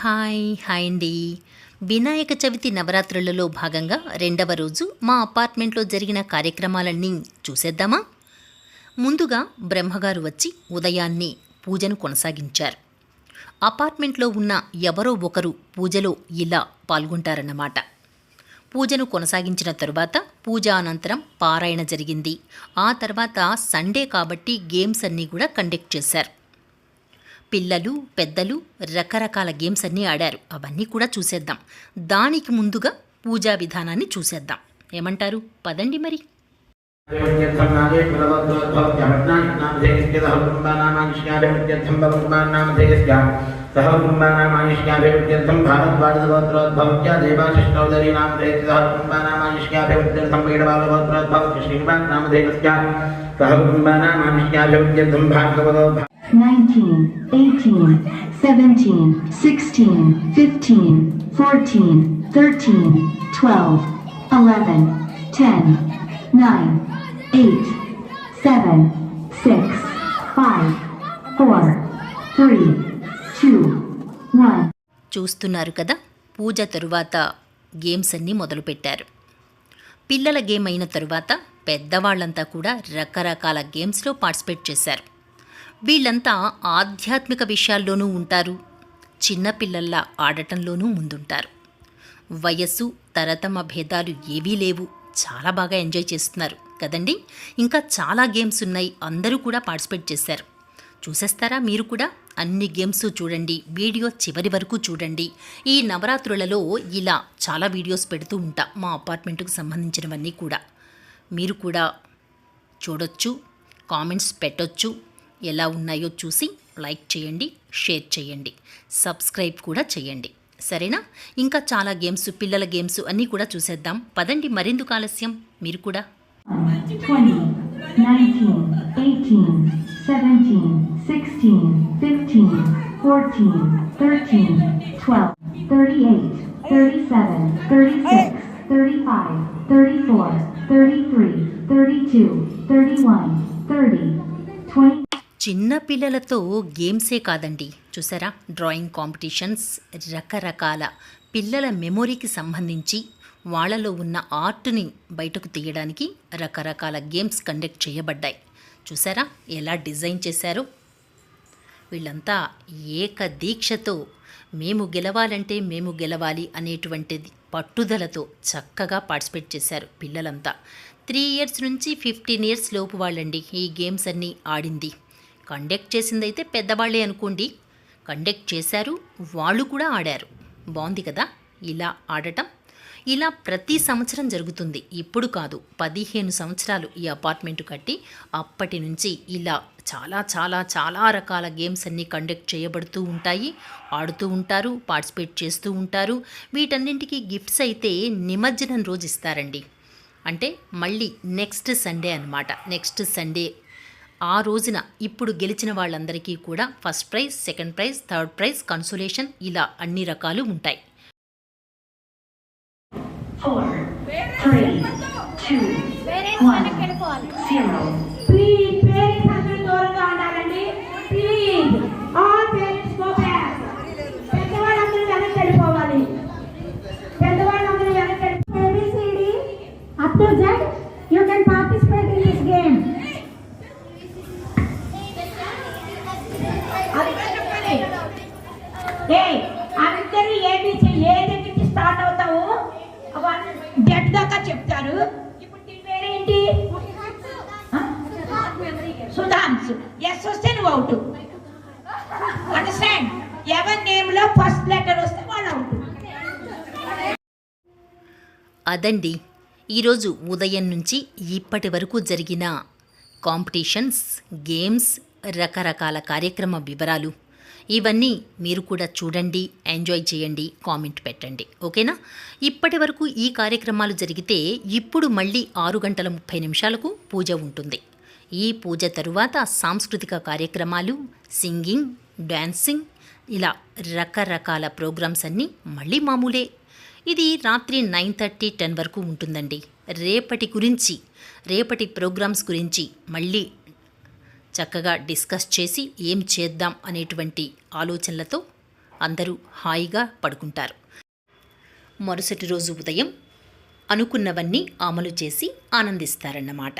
Hi hi అండి. వినాయక చవితి నవరాత్రులలో భాగంగా రెండవ రోజు మా అపార్ట్మెంట్లో జరిగిన కార్యక్రమాలన్నీ చూసేద్దామా? ముందుగా బ్రహ్మగారు వచ్చి ఉదయాన్నే పూజను కొనసాగించారు. అపార్ట్మెంట్లో ఉన్న ఎవరో ఒకరు పూజలో ఇలా పాల్గొంటారన్నమాట. పూజను కొనసాగించిన తరువాత పూజ అనంతరం పారాయణ జరిగింది. ఆ తర్వాత సండే కాబట్టి గేమ్స్ అన్నీ కూడా కండక్ట్ చేశారు. పిల్లలు పెద్దలు రకరకాల గేమ్స్ అన్నీ ఆడారు అవన్నీ కూడా చూసేద్దాం దానికి ముందుగా పూజా విధానాన్ని చూసేద్దాం ఏమంటారు పదండి మరి सह कुटुम्बानामायुष्याभिवृद्ध्यर्थं भारद्वाजगोत्रोद्भवत्या देवाशिष्टौदरी नाम धैर्य सह कुटुम्बानामायुष्याभिवृद्ध्यर्थं वेदबालगोत्रोद्भवत्य श्रीनिवास नाम धैर्यस्य सह कुटुम्बानामायुष्याभिवृद्ध्यर्थं भार्गवतो 19, 18, 17, 16, 15, 14, 13, 12, 11, 10, 9, 8, 7, 6, 5, 4, 3, 2, 1. చూస్తున్నారు కదా? పూజ తరువాత గేమ్స్ అన్నీ మొదలుపెట్టారు. పిల్లల గేమ్ అయిన తరువాత పెద్దవాళ్ళంతా కూడా రకరకాల గేమ్స్లో పార్టిసిపేట్ చేశారు. వీళ్ళంతా ఆధ్యాత్మిక విషయాల్లోనూ ఉంటారు. చిన్నపిల్లల్లా ఆడటంలోనూ ముందుంటారు. వయస్సు తరతమ భేదాలు ఏవీ లేవు. చాలా బాగా ఎంజాయ్ చేస్తున్నారు. కదండి? ఇంకా చాలా గేమ్స్ ఉన్నాయి. అందరూ కూడా పార్టిసిపేట్ చేశారు. చూసేస్తారా మీరు కూడా? అన్ని గేమ్స్ చూడండి. వీడియో చివరి వరకు చూడండి. ఈ నవరాత్రులలో ఇలా చాలా వీడియోస్ పెడుతూ ఉంటా. మా అపార్ట్మెంట్కు సంబంధించినవన్నీ కూడా. మీరు కూడా చూడొచ్చు కామెంట్స్ పెట్టొచ్చు. ఎలా ఉన్నాయో చూసి లైక్ చేయండి షేర్ చేయండి సబ్స్క్రైబ్ కూడా చేయండి. సరేనా? ఇంకా చాలా గేమ్స్ పిల్లల గేమ్స్ అన్నీ కూడా చూసేద్దాం. పదండి మరెందుకు ఆలస్యం? మీరు కూడా. 20, 19, 18, 17, 16, 15, చిన్న పిల్లలతో గేమ్సే కాదండి. చూసారా? డ్రాయింగ్ కాంపిటీషన్స్ రకరకాల పిల్లల మెమొరీకి సంబంధించి వాళ్ళలో ఉన్న ఆర్ట్ని బయటకు తీయడానికి రకరకాల గేమ్స్ కండక్ట్ చేయబడ్డాయి. చూసారా? ఎలా డిజైన్ చేశారు? వీళ్ళంతా ఏక దీక్షతో మేము గెలవాలంటే మేము గెలవాలి అనేటువంటిది పట్టుదలతో చక్కగా పార్టిసిపేట్ చేశారు పిల్లలంతా. త్రీ ఇయర్స్ నుంచి ఫిఫ్టీన్ ఇయర్స్ లోపు వాళ్ళండి ఈ గేమ్స్ అన్నీ ఆడింది. కండక్ట్ చేసిందైతే పెద్దవాళ్ళే అనుకోండి. కండక్ట్ చేశారు వాళ్ళు కూడా ఆడారు. బాగుంది కదా? ఇలా ఆడటం. ఇలా ప్రతి సంవత్సరం జరుగుతుంది. ఇప్పుడు కాదు పదిహేను సంవత్సరాలు ఈ అపార్ట్మెంట్ కట్టి అప్పటి నుంచి ఇలా చాలా చాలా చాలా రకాల గేమ్స్ అన్నీ కండక్ట్ చేయబడుతూ ఉంటాయి. ఆడుతూ ఉంటారు పార్టిసిపేట్ చేస్తూ ఉంటారు. వీటన్నింటికి గిఫ్ట్స్ అయితే నిమజ్జనం రోజు ఇస్తారండి. అంటే మళ్ళీ నెక్స్ట్ సండే అనమాట నెక్స్ట్ సండే ఆ రోజున ఇప్పుడు గెలిచిన వాళ్ళందరికీ కూడా first prize second prize third prize consolation ఇలా అన్ని రకాలు ఉంటాయి Four, three, two, one, zero. Sudhanshu S వస్తే నువ్వు అవుట్. అండర్స్టాండ్ ఎవరి నేమ్లో ఫస్ట్ లెటర్ వస్తే వాళ్ళు అవుట్. అదండి. ఈరోజు ఉదయం నుంచి ఇప్పటి వరకు జరిగిన కాంపిటీషన్స్ గేమ్స్ రకరకాల కార్యక్రమ వివరాలు. ఇవన్నీ మీరు కూడా చూడండి ఎంజాయ్ చేయండి కామెంట్ పెట్టండి. ఓకేనా? ఇప్పటి వరకు ఈ కార్యక్రమాలు జరిగితే ఇప్పుడు మళ్ళీ ఆరు గంటల ముప్పై నిమిషాలకు పూజ ఉంటుంది. ఈ పూజ తరువాత సాంస్కృతిక కార్యక్రమాలు సింగింగ్ డ్యాన్సింగ్ ఇలా రకరకాల ప్రోగ్రామ్స్ అన్నీ మళ్ళీ మామూలే. ఇది రాత్రి నైన్ థర్టీ టెన్ వరకు ఉంటుందండి. రేపటి గురించి రేపటి ప్రోగ్రామ్స్ గురించి మళ్ళీ చక్కగా డిస్కస్ చేసి ఏం చేద్దాం అనేటువంటి ఆలోచనలతో అందరూ హాయిగా పడుకుంటారు. మరుసటి రోజు ఉదయం అనుకున్నవన్నీ అమలు చేసి ఆనందిస్తారన్నమాట.